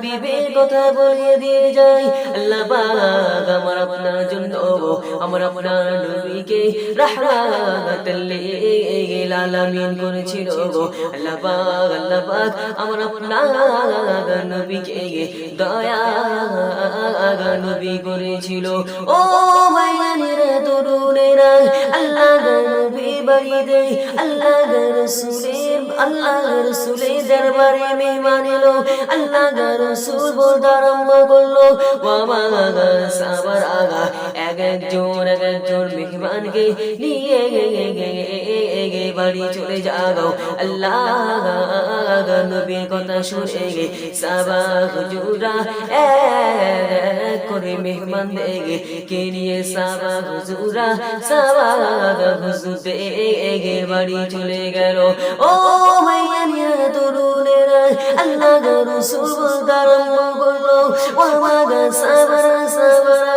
হাবিবের কথা বলিয়ে দিয়ে যাই আল্লাহ পাক আমার আপনার জন্য। আমার আপনার নবীকে রাহমাতাল লিল আলামিন করেছিল। আল্লাহ পাক আল্লাহ পাক আমার আপনার নবীকে দয়া নবী করেছিল। ও মায়ানিরা তরুণেরা আল্লাহ বাড়িতে আল্লাহ রসুলের আল্লাহ রসুলের দরবারে মেহমান এলো আল্লাহ রসুল বলতে আরম্ভ করল বাবা সাবার আগা। এক একজন এক একজন মেহমানকে নিয়ে বাড়ি চলে যাও। আল্লাহ নবীর কথা শুনে গে সাবা হুজুরা করে মেহমান দেগে কে নিয়ে সাবা হুজুরা সাবা হুজুর দেগে বাড়ি চলে গেল ও মাইয়া নিয়ে তরুণেরা আল্লাহ রসুল বলতে আরম্ভ করল ও মাগা সাবারা সাবারা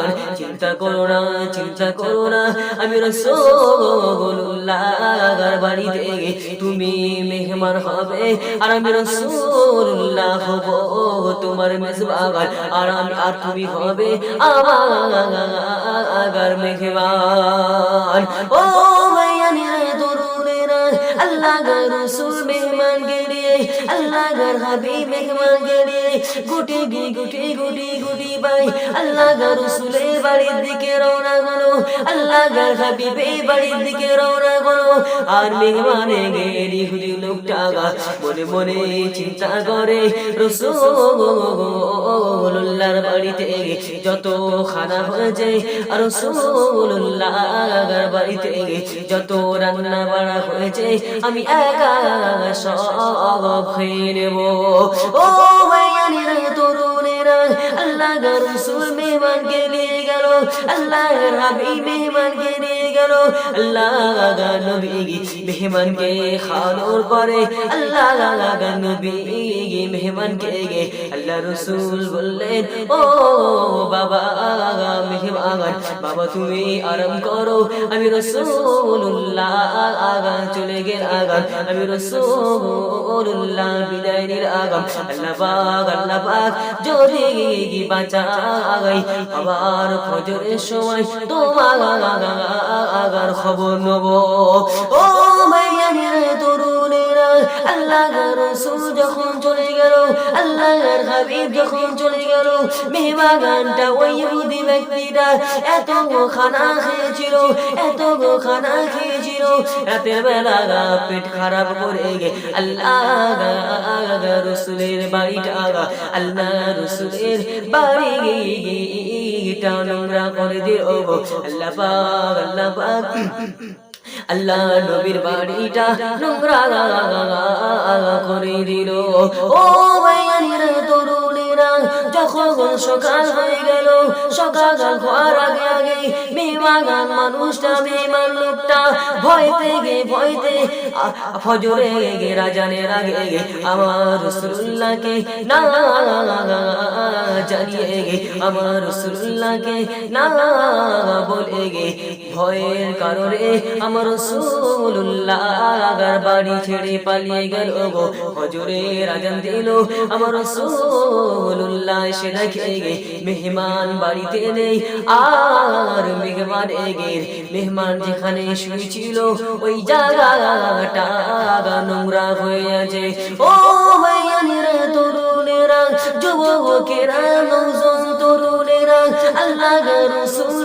বাগান চিন্তা করো না, চিন্তা করো না। আমি রসুল্লাহ বাড়িতে তুমি মেহমান হবে, আর আমি রসুল্লাহ হব তোমার মেজবাগান আর আমি, আর তুমি হবে আমার মেহমান। ও মাইয়ানিরা তরুণেরা আল্লাহ রসুল মেহমান গেলিয়ে আল্লাহ হাবিব মেহমান গেলিয়ে গুটি গি গুটি গুটি গুটি ভাই আল্লাহ রসুলের বাড়ির দিকে রওনা গেলো আল্লাহ হাবিবে বাড়ির দিকে রওনা গেলো আর মেহমানে গেলি হুজুর লোকটা মনে মনে চিন্তা করে রসুল্লাহর বাড়িতে যত খানা হয়েছে আর রসুল্লাহর বাড়িতে যত রান্না বাড়া হয়েছে, আমি একা সব খেয়ে নেব। ও ভাইয়ানিরা তরুণেরা আল্লাহ রসুল মেহমানকে নিয়ে গেল। আল্লাহর হাবিব মেহমানকে নিয়ে গেল। আল্লাহ নবী মেহমানকে পরে আল্লাহ নবী মেহমানকে গে আল্লাহ রসুল বললেন ও বাবা বাবা, তুমি আরাম করো। আমি রসুল্লাহ আগা চলে গেল আগাম। আমি রসুল্লাহ বিদায় নিল আগাম। আল্লাহ পাক আল্লাহ পাক, যদি বাঁচা আগাই আবার ফজরের সময় তোমার আগার খবর নেব। ও মাইয়ানিরা তরুণেরা আল্লাহ রসুল আল্লাহর হাবিব যখন চলে গেল ওই ইহুদি এত খেয়েছিল এত খেয়েছিল। বেলা পেট খারাপ করে গে, আল্লাহ রসুলের বাড়িটা আল্লাহ রসুলের বাড়ি নোংরা করে দিও আল্লাহ পাক আল্লাহ পাক। আল্লাহ নবীর বাড়িটা নোংরা করে দিল, ও ভাইয়ানিরা সকাল হয়ে গেল, সকাল আগে আগে মানুষটা লোকটা ভয়তে গে, ভয়তে ফজরে গে, রাজানের আগে গে আমার না জানিয়ে গে, আমার না বলে গে। ভয়ের কারণে আমার বাড়ি ছেড়ে পালিয়ে গেল গো। হজরে রাজান দিল, আমার রসুল্লাহ সে নাকি এগে মেহমান বাড়িতে নেই। আর মেহমান এগের মেহমান যেখানে শুয়েছিল ওই জায়গাটা নোংরা হয়ে আছে। ও ভাইয়ানেরা তরুণেরা যুবকেরা নৌজন তরুণেরা আল্লাহ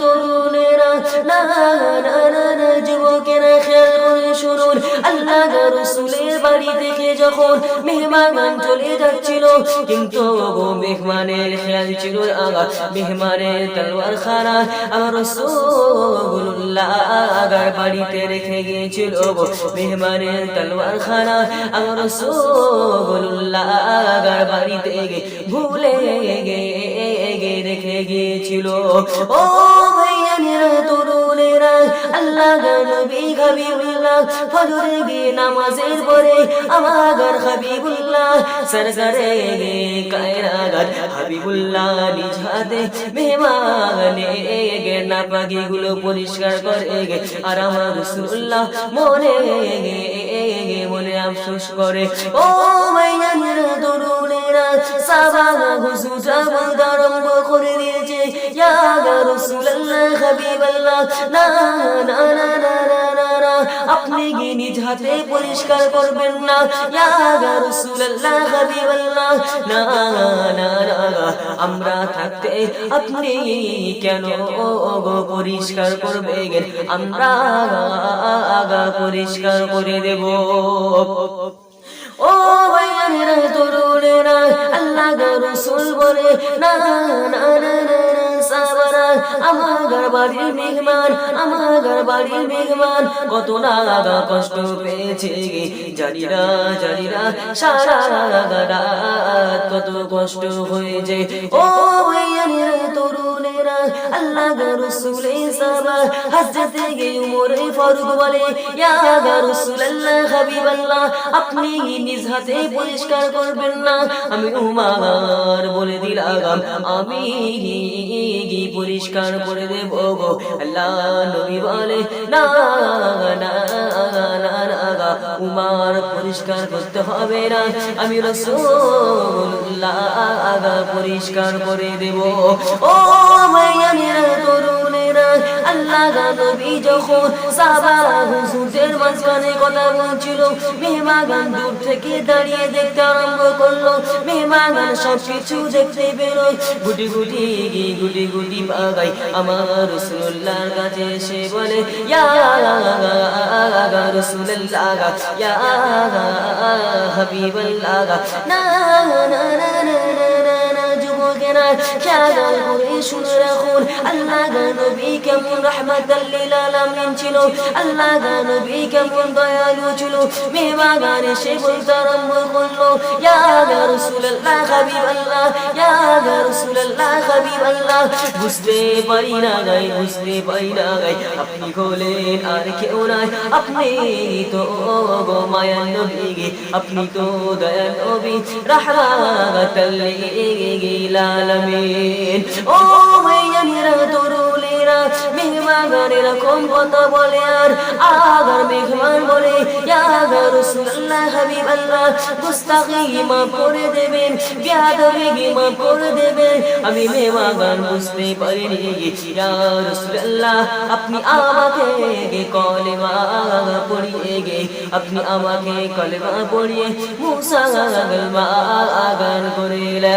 তরুণেরা যুবকেরা খেয়াল করে শুনুন। আল্লাহ রসুলের বাড়ি থেকে যখন মেহমান চলে যাচ্ছিল, কিন্তু মেহমানের খেয়াল ছিল আগা মেহমানের তলোয়ার খানা আমার রসুল্লাহ আগার বাড়িতে রেখে গিয়েছিল মেহমানের তলোয়ার খানা আমার রসুল্লাহ আগার বাড়িতে ভুলে গে রেখে গিয়েছিল ও ভাইয়ানেরা তরুণেরা আল্লাহ নবী হাবিবুল্লাহ নামাজের পরে হাবিবুল্লাহ হাবিবুল্লাহ নিজ হাতে মেহমানে গে গুলো পরিষ্কার করে গে। আর আমার রাসূলুল্লাহ মনে গে মনে আফসোস করে। ও ভাইয়ানেরা আপনি কি নিজ হাতে পরিষ্কার করবেন না? আমরা থাকতে আপনি কেন পরিষ্কার করবেন? আমরা পরিষ্কার করে দেব। ও রসুল বলে, না না না না না আমার বাড়ির মেহমান, আমার বাড়ির মেহমান, কত না কষ্ট পেয়েছে না না, সারা কত কষ্ট হয়েছে। ও তরুণেরা পরিষ্কার করে দেব গো? আল্লাহ নবী বলে, না উমার পরিষ্কার করতে হবে না। আমি রাসূলুল্লাহ পরিষ্কার করে দেব। ও মাইয়ানেরা তরুণেরা, আল্লাহ নবী যখন সাহাবা হুজুরদের মাঝখানে কথা বলছিল মেহমান দূর থেকে দাঁড়িয়ে দেখতে আরম্ভ করল। মেহমান সব কিছু দেখতে পেল। গুটি গুটি গুটি গুটি পাগাই আমার রসুল্লাহর কাছে এসে বলে, ইয়া রসুল্লাহ, ইয়া হাবিবাল্লাহ না না না না যুবকেরা খেয়াল করে শুনে রাখুন। আল্লাহ নবী কেমন রহমাতাল আলামিন ছিল। আল্লাহ নবী কেমন দয়ালু ছিল। মেহমান এসে বলতে আরম্ভ করল, ইয়া রাসূলুল্লাহ, হাবিবাল্লাহ, ইয়া রাসূলুল্লাহ, হাবিবাল্লাহ। বুঝতে পারি না গাই বুঝতে পারি না গাই আপনি হলেন আর কেউ নাই। আপনি তো গো মায়ার নবী আপনি তো দয়াল নবী। রাহমাতাল লিল আলামিন। ও মাইয়ানিরা তরুণেরা মেহমান এরকম কথা বলে আর আগার মেহমান বলে ইয়া রাসূলুল্লাহ হাবিবাল্লাহ গুস্তাখি মাফ করে দেবেন বিয়াদবি মাফ করে দেবেন। আমি মেহমান বুঝতে পারিনি, ইয়া রাসূলুল্লাহ আপনি আমাকে কলেমা পড়িয়ে গে। আপনি আমাকে কলেমা পড়িয়ে মুসা গলমা আগান করিলেন